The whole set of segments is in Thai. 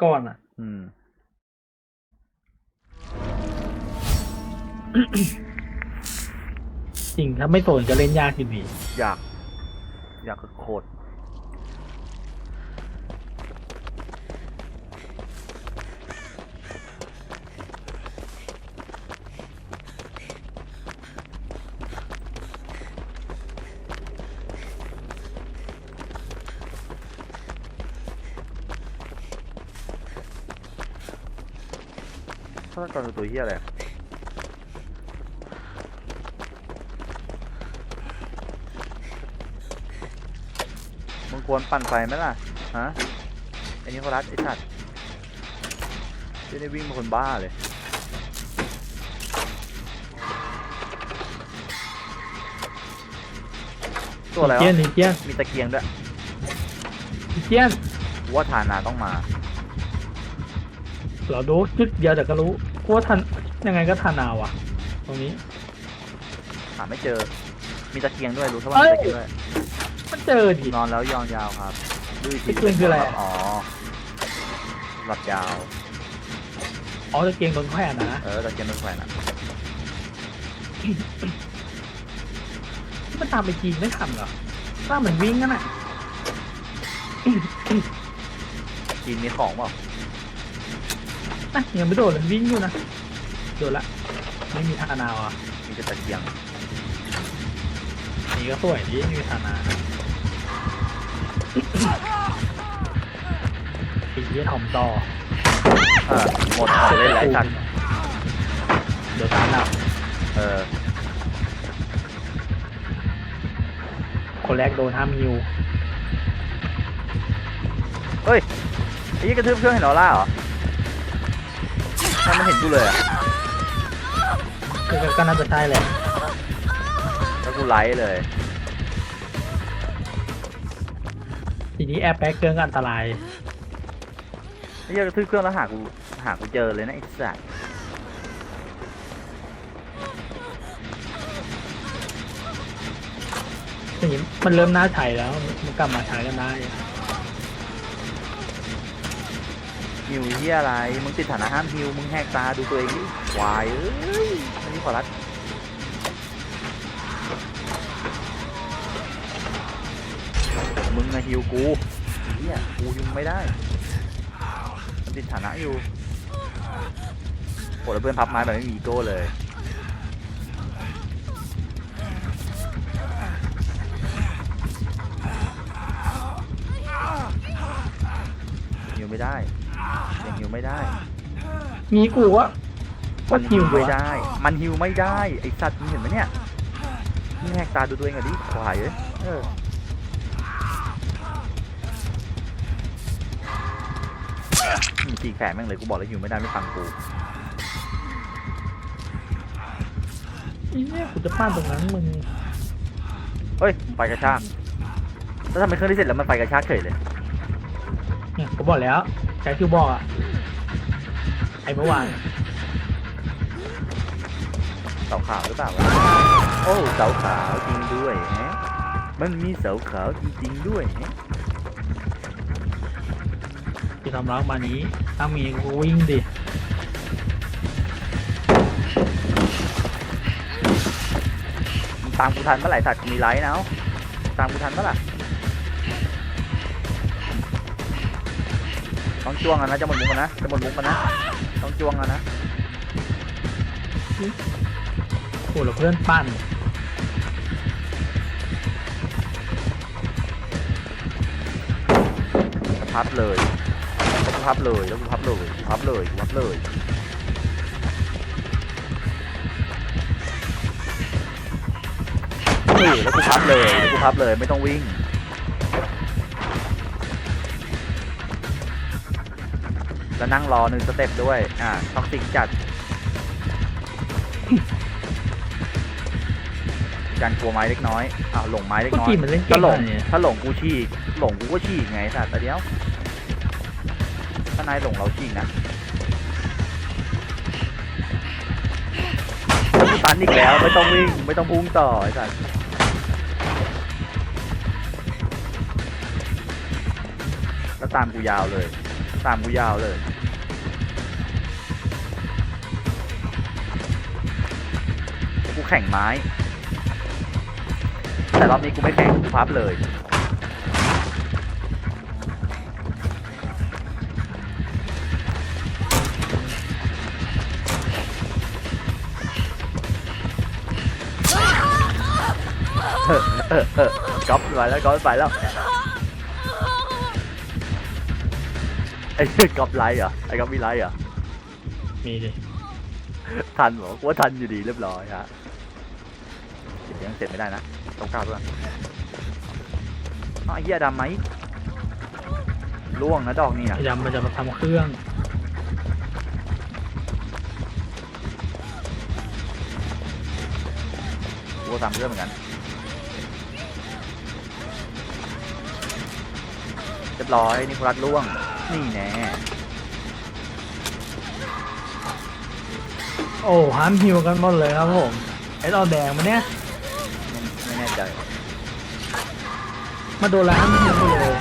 แก้มไปก่อนอะ อืม จริงถ้าไม่โสนจะเล่นยากจริงดีอยาก อยากโคตราตกรคือตัวเฮียอะไรอะมึงควรปั่นไฟไหมล่ะ ฮะไอ้นี่เขารัดไอ้สัตว์ไม่ได้วิ่งมาคนบ้าเลยตัวอะไรเจียนเจียนมีตะเกียงด้วยเจียนว่าทานาต้องมา เราดูจุดเดียวแต่ก็รู้ กูว่าทันยังไงก็ทันเอาอะ ตรงนี้ หาไม่เจอ มีตะเกียงด้วยรู้เท่าเอ้ว่ายมีตะเกียงด้วยมันเจอดิ นอนแล้วยองยาวครับดูอีกทีตะเกียงคืออะไรอะ อ๋อหลับยาว อ๋อตะเกียงโดนแขวนนะ เออตะเกียงโดนแขวนอะมันตามไปจีนไม่ทันเหรอถ้าเหมือนวิ่งกันอะ จีนมีของเปล่า นะยังไม่โดดเลยวิ่งอยู่นะโดดละไม่มีทานาวอะมีแต่ตะเกียงนี่ก็สวยดีไม่มีทานาปีนี้ทอมต่อเออหมดของเล่นหลายสัตว์เดี๋ยวตามนับเออคนแรกโดนห้ามฮิวเฮ้ยไอ้ยี่กระทืบเครื่องเห็นออร่าเหรอ ทำไมมันเห็นกูเลยอะก็ก็น่าจะใช่แหละแล้วกูไลฟ์เลย ทีนี้แอร์แบ็กเครื่องก็อันตราย ไอ้ยี่กระทืบเครื่องแล้วหากูหากูเจอเลยนะไอ้สัสทีนี้มันเริ่มน่าใช้แล้ว มันกลับมาใช้กันได้ ฮิวเฮียอะไร มึงติดฐานะห้ามฮิว มึงแหกตาดูตัวเองดิวายเอ้ย อันนี้ขอรัดมึงอะฮิวกูเฮียกูฮิวไม่ได้ มันติดฐานะอยู่โหแล้วเพื่อนพับไม้แบบไม่มีอีโก้เลยฮิวไม่ได้ ยังฮิวไม่ได้งี้กูว่าก็มันฮิฮิววด้วไม่ยได้ มันฮิวไม่ได้ ไอสัตว์มึงเห็นไหมเนี่ยมึงแหกตาดูตัวเองอะดิควายเอ้ยเอออืมตีแขนแม่งเลยกูบอกแล้วฮิวไม่ได้ไม่ฟังกูอีเนี่ยกูจะป้านตรงนั้นมึงเฮ้ยไฟกระชากแล้วทำไมเครื่องที่เสร็จแล้วมันไฟกระชากเฉยเลยเนี่ยกูบอกแล้ว ใช้คิวบอกอะไอ้เมื่อวานเสาขาวหรือเปล่าวะโอ้เสาขาวจริงด้วยฮะมันมีเสาขาวจริงๆด้วยฮะที่ทำร้องมานี้ ถ้ามีกูวิ่งดิมึงตามกูทันเมื่อไหร่สัตว์กูมีไลท์นะเอาตามกูทันเมื่อไหร่ จ้วงอะนะจะหมดมุกกันนะจะหมดมุกกันนะต้องจ้วงอะนะโอ้แล้วเพื่อนปั้นพับเลยแล้วกูพับเลยแล้วกูพับเลยกูพับเลยกูพับเลยเออแล้วกูพับเลยแล้วกูพับเลยไม่ต้องวิ่ง แล้วนั่งรอหนึ่งสเต็ปด้วย อ่าต้องติกจัด การกลัวไม้เล็กน้อยอ้าวหลงไม้เล็กก็น้อยทีมมันเล่นเก่ถ้างหลขงนาดนี้ถ้าหลงกูฉีกหลงกูก็ฉีกไงสัตว์แต่เดียว ถ้านายหลงเราฉีกนะแล้วกูตันอีกแล้วไม่ต้องวิ่งไม่ต้องพุ่งต่อไอ้สัตว์แล้วตามกูยาวเลย ตามกูยาวเลย แข่งไม้ แต่รอบนี้กูไม่แข่งกูพับเลยเออเออเออก๊อปไปแล้วก๊อปไปแล้วไอ้ก๊อปไลท์เหรอไอ้ก๊อปมีไลท์เหรอมีดิทันเหรอกูว่าทันอยู่ดีเรียบร้อยฮะเดี๋ ยวยังเสร็จไม่ได้นะต้องก้าวด้วยอ้าวไอ้เหี้ยดำไหมล่วงนะดอกนี่อะพยายามมันจะมาทำเครื่องกูก็ทำเพื่อนเหมือนกัน เรียบร้อยนี่กูรัดล่วง นี่แน่โอ้ฮันฮิวกันหมดเลยครับผมไอ้ดอแดงมาเนี่ย มาโดนร้านฮิวหมดเลย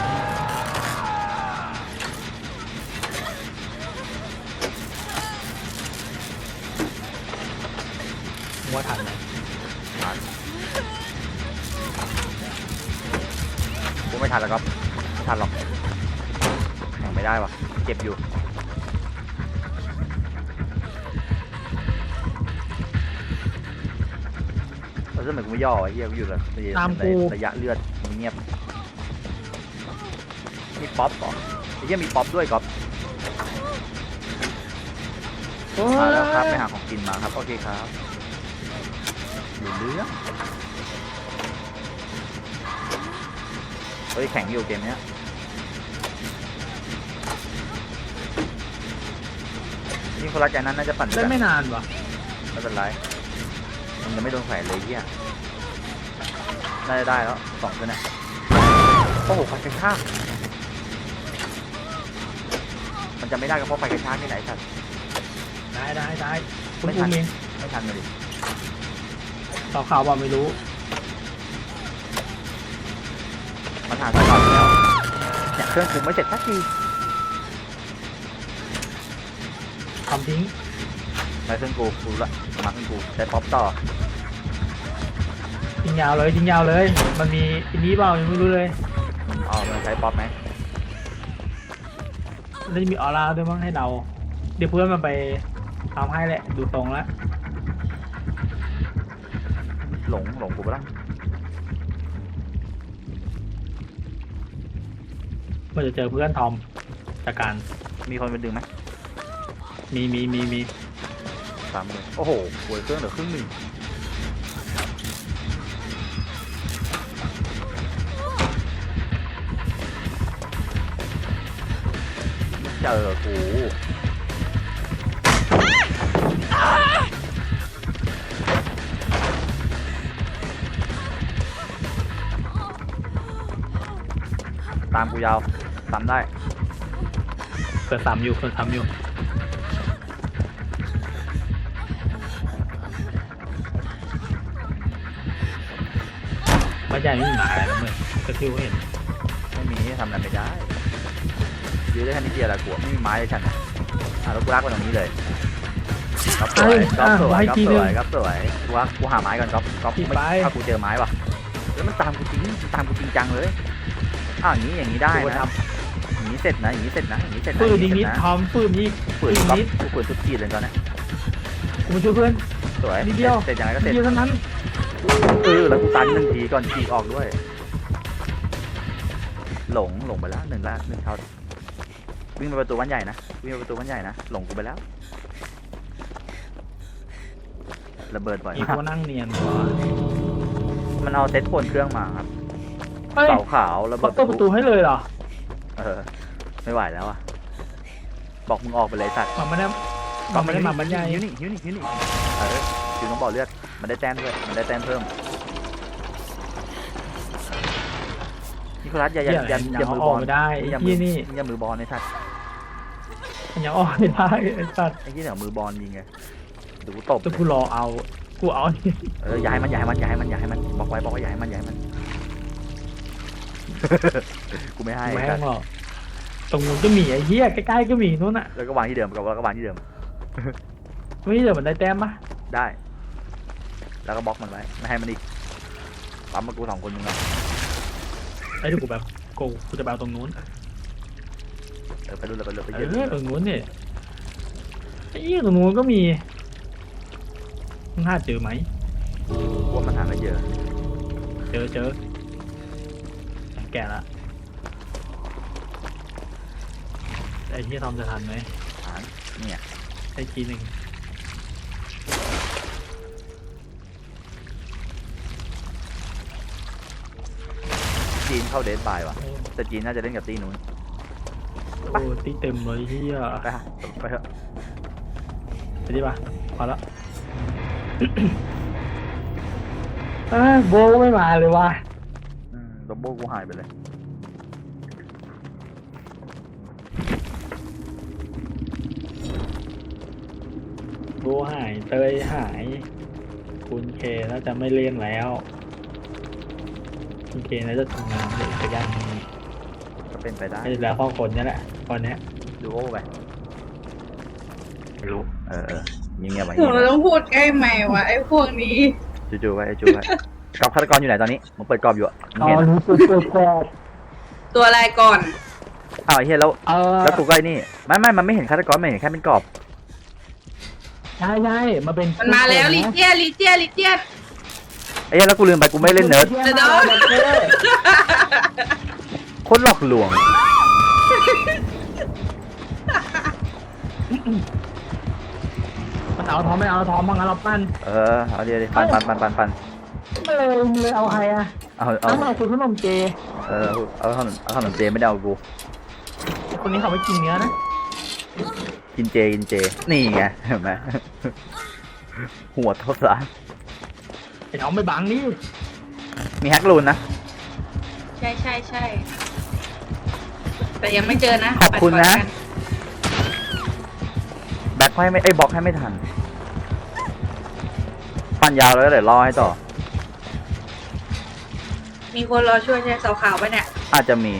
ผมว่าทันไหมทันกูไม่ทันแล้วก็ไม่ทันหรอกแข่งไม่ได้วะเจ็บอยู่เราจะเหมือนกูไม่ย่อไอ้เหี้ยกูอยู่ระในระยะเลือดมึงเงียบมี ป๊อปเหรอไอ้เหี้ยมีป๊อปด้วยก๊อฟโอ้มาแล้วครับไปหาของกินมาครับ โอเคครับอยู่เรื่องเฮ้ยแข่งอยู่เกมเนี้ยนี่คนรักใจนั้นน่าจะปั่นได้ไม่นานวะไม่เป็นไร มันยังไม่โดนแขวนเลยเหี้ยได้ได้แล้วสองตัวเนี่ยโอ้โหไฟกระชากมัน จะไม่ได้ก็เพราะไฟกระชากนี่ไหนสัตว์ได้ได้ได้คุณไม่ทัอุ้นมเองไม่ทันเลยดิต่อข่าวว่าไม่รู้มันหาสายต่อแล้วเนี่ยเครื่องคุมไม่เสร็จสักทีทำทิ้งไปเครื่องกูกูรู้ละมาเครื่องกูใช้ป๊อปต่อยิงยาวเลยยิงยาวเลย มันมีอันนี้เปล่ายังไม่รู้เลยอ๋อมันใช้ป๊อปไหม แล้วจะมีออร่าด้วยมั้งให้เดาเดี๋ยวเพื่อนมันไปทำให้แหละ ดูตรงแล้วหลงหลงกูไปแล้วมันจะเจอเพื่อนทอมจากการมีคนเป็นดึงไหมมีมีมีมีสามเลยโอ้โหหวยเครื่องเหลือครึ่งหนึ่ง จอกูตามกูยาวตามได้เกิดซ้ำอยู่เกิดซ้ำอยู่ไม่ใช่ไม่มีหมาอะไรนะเมื่อกระทิวเห็นไม่มีทำอะไรไม่ได้ ยื้อได้แค่นิดเดียวแหละกูไม่มีไม้เลยฉันนะอะแล้วกูลากไปตรงนี้เลยก๊อฟสวยก๊อฟสวยก๊อฟสวยก๊อฟสวยกูว่ากูหาไม้ก่อนก๊อฟก๊อฟไม่ถ้ากูเจอไม้ว่ะแล้วมันตามกูจริงมันตามกูจริงจังเลยอ้าวอย่างนี้อย่างนี้ได้กูนะทอย่างนี้เสร็จนะอย่างนี้เสร็จนะอย่างนี้เสร็จำนะปืนยิงนิดนะทอมปืนยิงปืนก๊อฟกูปืนทุกทีเลยตอนเนี้ยกูมาช่วยเพื่อนสวยนิดเดียวเสร็จยังไงก็เสร็จเดียวเท่านั้นเออแล้วกูตันหนึ่งทีก่อนฉีกออกด้วย หลงหลงไปแล้วหนึ่งละหนึ่งเท่า วิ่งไปประตูบ้านใหญ่นะวิ่งไปประตูบ้านใหญ่นะหลงกูไปแล้วระเบิดบ่อยมีมากกูนั่งเนียนกว่ามันเอาเซ็ตโคนเครื่องมาครับเฮ้ยเสาขาวระเบิเขาดเปิดประตูให้เลยเหรอเออไม่ไหวแล้วอะบอกมึงออกไปเลยสัตว์มันไม่ได้มันไม่ได้มาบรรยายหิวนี่หิวนี่หิวนี่เออหิวต้องบอกเลือดมันได้แต้มด้วยมันได้แต้มเพิ่มนี่คุณรัฐอย่าอย่าอย่าอย่าเอามืออบออกลไม่ได้อย่าไอ้มืที่อนี่ อย่ามือบอลในสัตว์ ยังออกไม่ได้ไอ้สัตว์ไอ้ที่เดี๋ยวมือบอลยิงไงเดี๋ยวกูตบจะเลยกูรอเอา กูเอานี่เออย้ายมันย้ายมันย้ายมันย้ายมันบอกไว้บอกว่าย้ายมันย้ายมัน กูไม่ให้กูไม่สัให้ตว์หรอกตรงนู้นก็มีไอ้เหี้ยใกล้ๆก็มีนู้นอะ แล้วก็วางที่เดิมกับแล้วก็วางที่เดิม ไม่เดี๋ยวมันได้แต้มปะได้ แล้วก็บล็อกมันไว้ไม่ให้มันอีกปั๊มมากูสองคนมึงอะไอ้ที่กูแบบกูกูจะไปเอาตรงนู้นเออไปดูเลยไปเลยไปเอเยอะอตรงนู้นเนี่ยไอ้เหี้ยตรงนู้นก็มีมึงหาเจอไหม ว่ามันหาไม่เจอเจอเจอแก่ละไอ้ที่ทอมจะทันไหมหาเนี่ยไอ้ทีหนึ่งจีนเข้าเดนบายว่ะแต่จีนน่าจะเล่นกับตีนู้น โอ้ตีเต็มเลยเฮียไปฮะไปเถอะไปดิป่ะพอละเอ้ยโบก็ไม่มาเลยว่ะอืมดับเบิลกูหายไปเลยโบหายเตยหาย คุณเคน่าจะไม่เล่นแล้ว คุณเคน่าจะทำงานเลยสักอย่างหนึ่งก็ เป็นไปได้ไม่แล้วพ่อคนนี่แหละตอนเนี้ยดูโอ้ไปไม่รู้เออเออเงียบๆไว้หนูต้องพูดใกล้ไหมค์วะไอ้พวกนี้จู่ๆไว้จู่ๆไว้กรอบฆาตกรอยู่ไหนตอนนี้มึงเปิดกรอบอยู่อะมึงเห็นรู้สึกตัวแสบตัวอะไรก่อน อ้าวไอ้เฮียแล้วเออแล้วกูก็ไอ้นี่ไม่ไม่มันไม่เห็นฆาตกรมันเห็นแค่เป็นกรอบใช่ใช่มาเป็นมันมาแล้วลิเจียลิเจียลิเจียไอ้เฮียแล้วกูลืมไปกูไม่เล่นเนิร์ดเดี๋ยวเดี๋ยวโคตรหลอกลวง มันเอาทอมไม่เอาทอมบางงั้นเราปั้นเออ เอาดีๆปันปันปันปันปันไม่เลยเลยเอาใครอะเอาเอาเอาเอาคุณขนมเจ เออเอาขนมเอาขนมเจไม่ได้เอากูไอ้คนนี้เขาไม่กินเนื้อนะ กินเจกินเจ นี่ไงเห็นไหมหัวทศะไอ้ทอมไม่บังนี่มีแฮกลูนนะ ใช่ใช่ใช่ แต่ยังไม่เจอนะขอบคุณนะปัดก่อแบ็คให้ไม่ไอ้ยบล็อกให้ไม่ทัน ปั่นยาวแล้วเดี๋ยวรอให้ต่อ มีคนรอช่วยใช่เสาขาวปะเนี่ย อาจจะมี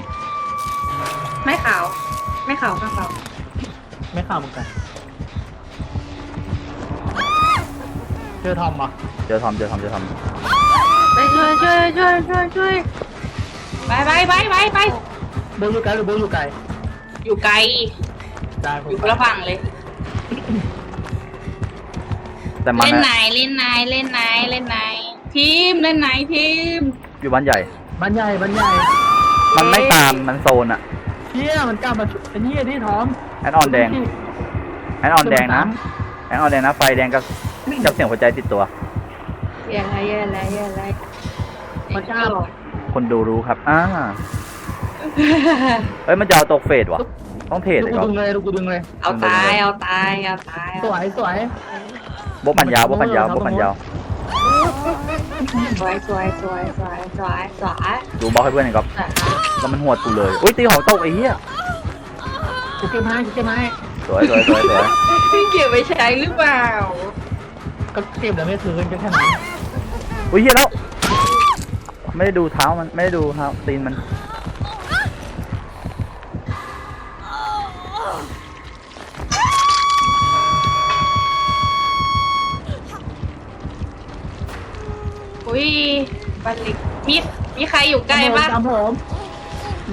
ไม่ขาว ไม่ขาวข้างขาวไม่ข้ามเหมือนกันเจอทอมปะเจอทอมเจอทอมเจอทอมไปช่วยช่วยช่วยช่วยช่วยไปไปไปไปไป โบอยู่ไกลหรือโบอยู่ไกลอยู่ไกล ได้ผมอยู่คนละฝั่งเลย แต่มันเล่นไหน อะเล่นไหน เล่นไหน เล่นไหน ทีม เล่นไหนทีม อยู่บ้านใหญ่ บ้านใหญ่บ้านใหญ่มันไม่ตามมันโซนอะเชี่ยมันกล้ามาไอ้นี่ที่ทอมแอนออนแดงแอนออนแดงนะแอนออนแดงนะไฟแดงกับกับเสียงหัวใจติดตัวเย่อะไรเย่อะไรเย่อะไรมันกล้าหรอคนดูรู้ครับอ่า เฮ้ยมันจะเอาตกเฟดวะต้องเทรดดูเลยกูก่อนดึงเลยดูกูดึงเลย เอาตายเอาตายเอาตายสวยสวย โบกปันยาวโบกปันยาวโบกปันยาวสวยสวยสวยสวยสวยสวยดูบล็อกให้เพื่อนหน่อยครับแล้วมันหัวดกูเลยอุ้ยตีของตกไอ้เหี้ยกูเก็บให้กูเก็บให้สวยสวยสวยสวยพี่เก็บไปใช้หรือเปล่าก็เก็บแล้วไม่คืนก็แค่นั้นอุ้ยเหี้ยแล้วไม่ได้ดูเท้ามันไม่ได้ดูเท้าตีนมัน อุ้ยบัลลิกมีมีใครอยู่ใกล้ปะตามผม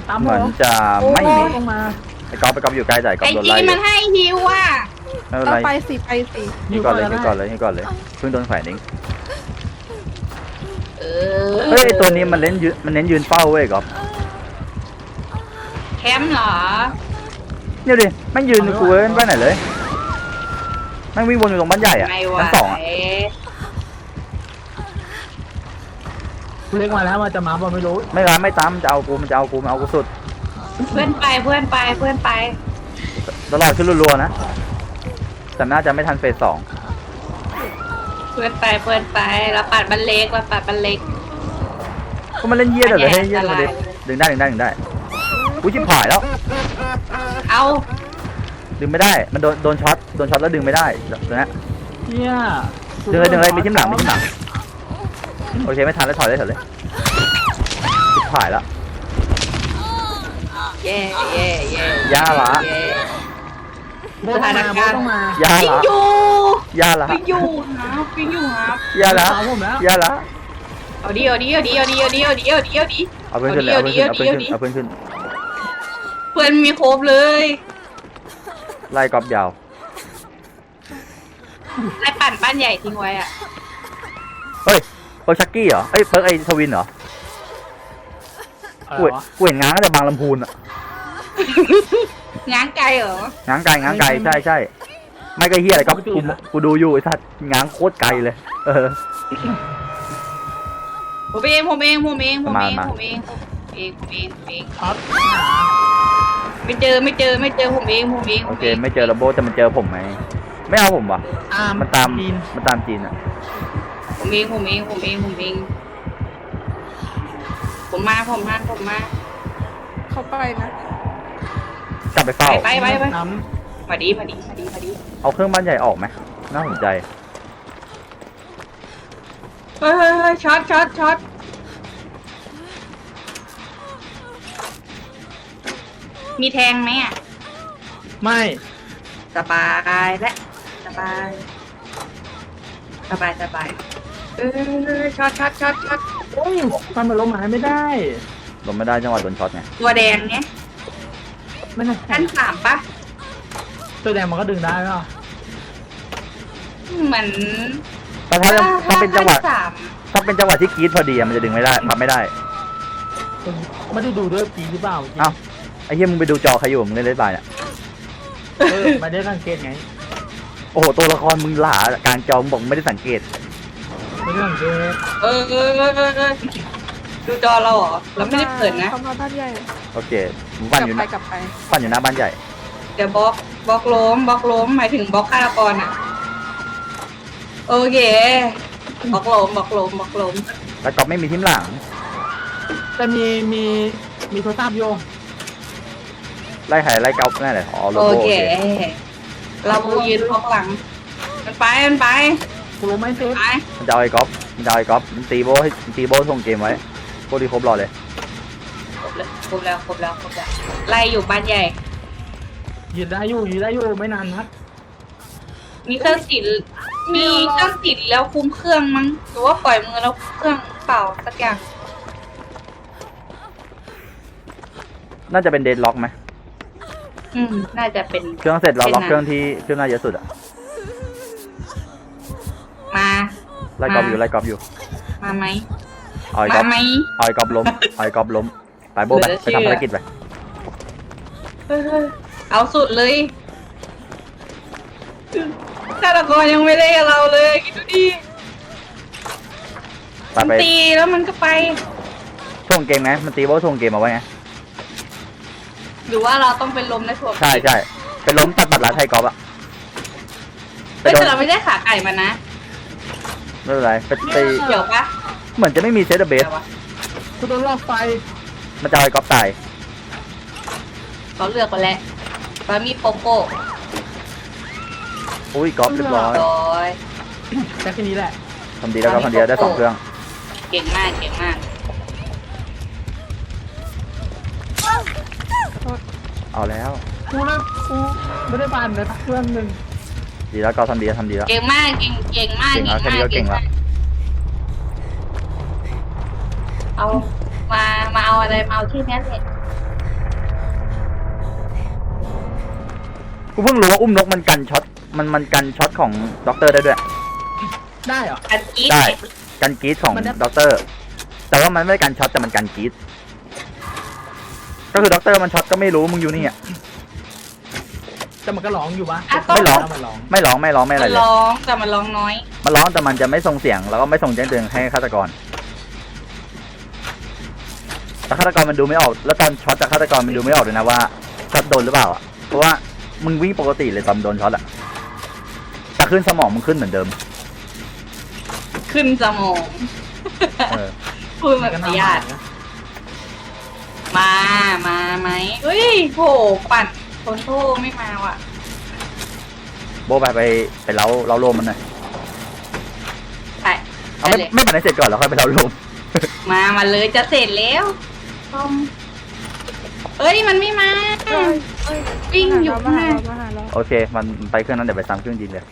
ตามเหผมือนมจะไม่มีลงมาไอ้ก๊อฟไปก๊อฟอยู่ใกล้จ่ายก๊อไอฟโดนจีไล่อยู่มันให้ฮิวอะไม่เป็นต้อไรงไปสิไปสินี่ก่อนเลยนี่ก่อนเลยนี่ก่อนเลยเพิ่งโดนแขวนเองเออเฮ้ยไอ้ตัวนี้มันเล่นยืนมันเน้นยืนเฝ้าเว้ยก๊อฟแคมป์เหรอ เนี่ยดิแม่งยืนกูเว้ยไม่ไปไหนเลยแม่งวิ่งวนอยู่ตรงบ้านใหญ่อะไม่ไหว ชั้นสองอะ เล็กมาแล้วมันจะมาบ่ไม่รู้ไม่ร้านไม่ตามมันจะเอากูมันจะเอากูมันเอากูสุดเพื่อนไปเพื่อนไปเพื่อนไปตลอดขึ้นรัวๆนะแต่น่าจะไม่ทันเฟสสองเพื่อนไปเพื่อนไปเราปัดบันเล็กเราปัดบันเล็ก ก็มันเล่นเยี่ยเดี๋ยวเลยให้เยี่ยอันมาใหญ่ดิดึงได้ดึงได้ดึงได้กูชิบหายแล้ว เอาดึงไม่ได้ มันโดนโดนช็อตโดนช็อตแล้วดึงไม่ได้เดี๋ยวนะเชี่ยดึงเลยดึงเลยมีทิมหลังมีทิมหลัง โอเคไม่ทันแล้วถอยเลยถอยเลยชิบหายแล้วแย่แย่แย่ย่าละแย่โบต้องมาโบต้องมาย่าวิ่งละอยู่ย่าละวิ่งอยู่ครับวิ่งอยู่ครับย่าละเสาผมแล้วย่าละเอาดิเอาดิเอาดิเอาดิเอาดิเอาดิเอาดิเอาดิเอาเพื่อนขึ้นเลยเอาเพื่อนขึ้นเอาเพื่อนขึ้นเอาเพื่อนขึ้นเพื่อนมีครบเลยไล่กอบยาวไอ้ปั่นบ้านใหญ่ทิ้งไว้อะเฮ้ย เพิร์กชักกี้เหรอ เอ้ยเพิร์กไอทวินเหรอ อะไรกูเห็นวะกูเห็นง้างแต่บางลำพูนอะง้างไกลเหรอ ง้างไกลง้างไกลใช่ใช่ ไม่ก็เฮียอะไรก็กูกูดูอยู่ไอ้สัตว์ง้างโคตรไกลเลย เออ ผมเองผมเองผมเองผมเองมามา ผมเองผมเองผมเองผมเองช็อตหาไม่เจอไม่เจอไม่เจอผมเองผมเองผโอมเค เองไม่เจอระโบแต่มันเจอผมไหม ไม่เอาผมวะ อาร์มมันตาม จีนมันตามจีนอะ ผมเองผมเองผมเองผมเอง ผมมาผมมาผมมาเขาไปนะกลับไปเฝ้าไปไปไปน้มาดีมาดีมาดีมาดีเอาเครื่องบ้านใหญ่ออกไหมน่าสนใจ เฮ้ยเฮ้ยเฮ้ยช็อตช็อตช็อตมีแทงไหมอะำไม่สบายและสบายสบายสบาย เออช็อตช็อตช็อตช็อตโอ้ยฟันมันลงมาไม่ได้ ลงไม่ได้จังหวะโดนช็อตไงตัวแดงเนี่ยไม่น่าขั้นสามปะตัวแดงมันก็ดึงได้เปล่าเหมือนแต่ถ้าถ้าเป็นจังหวะขั้สามถ้าเป็นจังหวะที่กรีดพอดีอะมันจะดึงไม่ได้พับไม่ได้ไม่ได้ดูด้วยปีหรือเปล่าเอ้าไอ้เหี้ยมึงไปดูจอใครอยู่มึงเล่นเล่นไปเนี่ยเออไม่ได้สังเกตไงโอ้โหตัวละครมึงหลากลางจอมึงบอกมึงไม่ได้สังเกต ไม่ได้สังเกตเออเออเออเออเออดูจอเราเหรอเราไม่ได้เปิดนะเขามาบ้านใหญ่โอเคมึงกปั่นลับอยู่ไปนะกลับไปปั่นอยู่หน้าบ้านใหญ่ เดี๋ยวบล็อกบล็อกล้มบล็อกล้มหมายถึงบล็อกฆาตกรอะโอเคบล็อกล้มบล็อกล้มบล็อกล้มแล้วก็ไม่มีทิมหลัง แต่มีมีมีโทรศัพท์โยงไล่ไข่ไล่เกาแน่เลยอ๋อโลโอโก้โอเคเคเราบูยืนบล็อกหลัง มันไปมันไป กูรู้ไม่เซฟไปมันจะเอาไอ้ก๊อฟมันจะเอาไอ้ก๊อฟมันตีโบให้ตีโบส่งเกมไว้โคตรดีครบรอเลยครบเลยครบแล้วครบแล้วครบแล้วไล่อยู่บ้านใหญ่ ยืนได้อยู่ยืนได้อยู่ไม่นานนะมีเครื่องติดมีเครื่องติดแล้วคุมเครื่องมั้งหรือว่าปล่อยมือแล้วคุมเครื่องเปล่าสักอย่าง น่าจะเป็นเดดล็อกไหมอืม น่าจะเป็นเครื่องเสร็จเราล็อกเป็นนะเครื่องที่เครื่องหน้าเยอะสุดอะ ไล่ก๊อฟอยู่มาไล่ก๊อฟอยู่มาไหมเอาไอ้มาก๊อฟไหม เอาไอ้ก๊อฟล้มเอาไอ้ก๊อฟล้มไปโบไปเหลือไปเชื่อทำภารกิจไปเออเอาสุดเลยฆาตกรยังไม่ได้กับเราเลยคิดดูดิไปมันไปตีแล้วมันก็ไป ช่วงเกมไงมันตีโบช่วงเกมเอาไว้ไงหรือว่าเราต้องเป็นลมในถั่วใช่ใช่เป็นล้มตัดบัตรลาไทยก๊อฟอะไปเฮ้ยโดนแต่เราไม่ได้ขาไก่มานะ ไม่เป็นไรไปไปเดี๋ยวปะเหมือนจะไม่มีเซตเบสเดี๋ยววะกูโดนลอกไฟมันจะเอาไอ้ก๊อฟตาย เขาเลือกไปแล้วบามีโปโก้อุ้ยก๊อฟเรียบร้อยร้อย แค่นี้แหละทำดีแล้วก๊อฟทำดีแล้วได้สองเครื่อง เก่งมาก เก่งมาก เอาแล้ว กูนะกูไม่ได้บานเลยเครื่องหนึ่ง ดีแล้วก๊อฟทำดีแล้วทำดีแล้วเก่งมากเก่งเก่งมากเก่งแล้วแค่นี้ก็เก่งแล้วเอามามาเอาอะไรมาเอาที่นี้เลยกูเพิ่งรู้ว่าอุ้มนกมันกันช็อตมันมันกันช็อตของด็อกเตอร์ได้ด้วย ได้เหรอ อันกี้ได้กันกรีดของมันได้ ด็อกเตอร์ แต่ว่ามันไม่ได้กันช็อตแต่มันกันกรีดก็คือด็อกเตอร์มันช็อตก็ไม่รู้มึงอยู่นี่อะ แต่มันก็ร้องอยู่ปะะก็ ไม่ร้อง มันร้องไม่ร้องไม่ร้องไม่อะไรมันเลย ร้องแต่มันร้องน้อย มันร้องแต่มันจะไม่ส่งเสียงแล้วก็ไม่ส่งแจ้งเตือนให้ฆาตกร แต่ฆาตกรมันดูไม่ออก แล้วตอนช็อตจากฆาตกรมันดูไม่ออกเลยนะว่าช็อตโดนหรือเปล่าอะเพราะว่ามึงวิ่งปกติเลยตอนโดนช็อตอะแต่ขึ้นสมองมึงขึ้นเหมือนเดิม ขึ้นสมองเออ พูดแบบกันประหยัดมามาไหมเฮ้ยโหปั่น คนโทไม่มาว่ะโบไปไปไปเล้าเล้าโลมมันหน่อยใช่เอาได้ไม่เลยไม่ผ่านให้เสร็จก่อนแล้วค่อยไปเล้าโลมมามาเลยจะเสร็จแล้วต้อมเอ้ยมันไม่มาเอ้ยเอ้ยวิ่งอยู่มาข้างหหาน้าเรามาหาเราโอเค มันไปเครื่องนั้นเดี๋ยวไปซ้ำเครื่องยิงเลย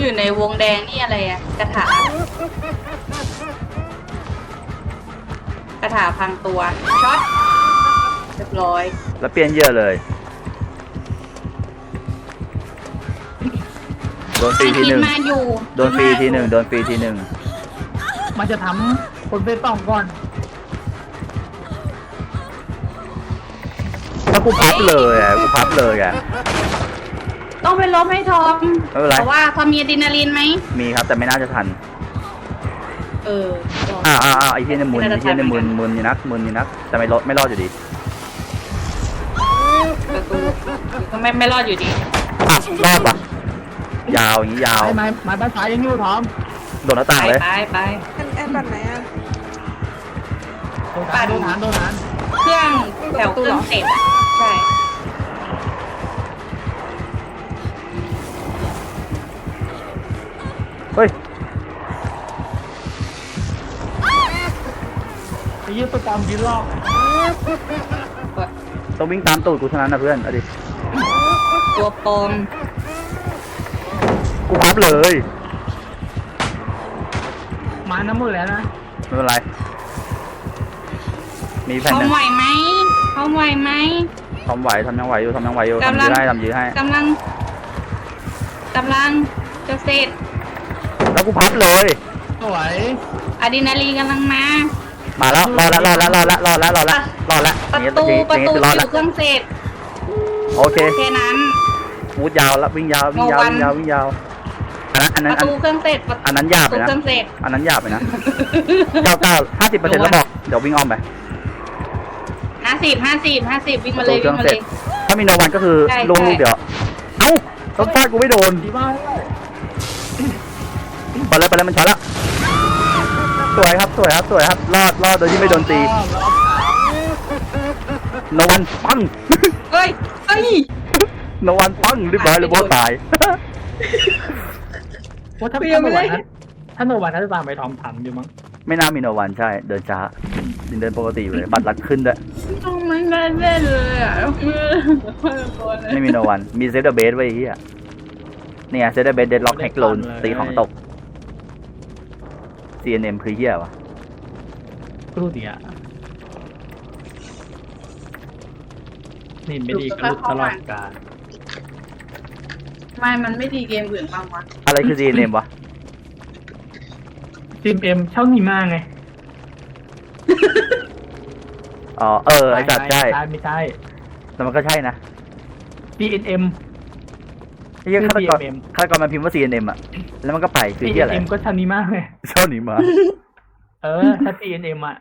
อยู่ในวงแดงนี่อะไรอะกระถาก ระถาพังตัวช็อตเรียบร้อย แล้วเปลี่ยนเหยื่อเลย โดนฟรีทีหนึ่งมาอยู่โดนฟรีทีหนึ่งโดนฟรีทีหนึ่งมันจะทำคนไปต้องก่อนถ้ากูพับเลยอะกูพับเลยอะ ต้องไปลบให้ทอมไม่เป็นไรเพราะว่าทอมมีอะดรีนาลีนไหมมีครับแต่ไม่น่าจะทัน เออล องอ้าวอ้าวอ้าวไอ้เหี้ยเนี่ยมุนไม่ไอ้น่าจะเหี้ยเนี่ยทันมุนมุนอยู่นักมุนอยู่นักแต่ไม่รอดไม่รอดอยู่ดีประตูก็ไม่ไม่รอดอยู่ดีอะรอดปะยาวอย่างนี้ยาวไม้ไม้ไม้บ้านซ้ายยังอยู่ทอมโดนหน้าต่างไปเลยไปไปแอนแอนแบบไหนอะโดนฐานโดนฐานโดนฐานเครื่องแถวเครื่องเสร็จอะ ยี่ตัวปลอมยืนรอบต้องวิ่งตามตูดกูเท่านั้นนะเพื่อนเอาดิตัวปลอมกูพับเลยมาน้ำมือแล้วนะไม่เป็นไร มีแผ่นทอหมนึ่งไหวไหมทอมไหวไหมทำไหวทำยังไหวอยู่ทำยังไหวอยู่ทำยื้งอให้ทำยื้อให้ กำลังกำลังจะเสร็จแล้วกูพับเลยสวยอะดรีนาลีนกำลังมา มาแล้วรอแล้วรอแล้วรอแล้วรอแล้วรอแล้วรอแล้วประอย่างตูงี้ประอย่างงี้ตูคือรออแล้วยู่เครื่องเสร็จโอเคแค่นั้น วูดยาวแล้ววิ่งยาววิ่งยาวโนวันวิ่งยาววิ่งยาวอันนั้นอันปนั้นระตูเครื่องเสร็จประอันนั้นหยาบตูเลยนะ เครื่องเสร็จ อันนั้นหยาบเลยนะ เก้าเก้าห้าสิบเปอร์เซ็นต์แล้วบอก เดี๋ยววิ่งอ้อมไป ห้าสิบห้าสิบห้าสิบวิ่งปมาระเลตูยเครื่วิ่องงมาเสเลร็จยถ้ามีโนวันก็คือใช่ลงใช่ลูกเดี๋ยว เอ้าต้นฟาดกูไม่โดน ดีมากไปเลย ไปเลยมันช็อตแล้ว สวยครับสวยครับสวยครับรอดรอดโดยที่ไม่โดนตีรอบรอบสามโนวันปังเฮ้ยเฮ้ยโนวันปังเรียบร้อยเลยโบทตายว่าถ้าเปลี่ถ้ายนโนไปวันเลยนะถ้าโนวันถ้าจะตามไปทอมทันอยู่มั้งไม่น่ามีโนวันใช่ เดินช้าเดินปกติอยู่เลย บัตรลัดขึ้นด้วยไม่ได้เล่นเลยอะไม่มีโนวันมีเซฟเดอร์เบสไว้ไอ้เหี้ยเนี่ยเซฟเดอร์เบสเดดล็อกแฮกโลนตีของตก CNM คือเหี้ยวะกรูเดียนี่ไม่ดีกระลุกตลอดกาลไม่มันไม่ดีเกมอื่นบ้างวะอะไรคือ CNM วะจิมเอ็มเช่านีมาไงอ๋อ เออ ไอ้จัดใช่ใช่ ไม่ใช่ แต่มันก็ใช่นะ CNM ไอ้ เหี้ยฆาตกร CNM ฆาตกรมันพิมพ์ว่า CNM อะ แล้วมันก็ไปคือเหี้ยอะไร CNM ก็เช่านีมาไงเช่าหนีมา เออถ้า CNM อะ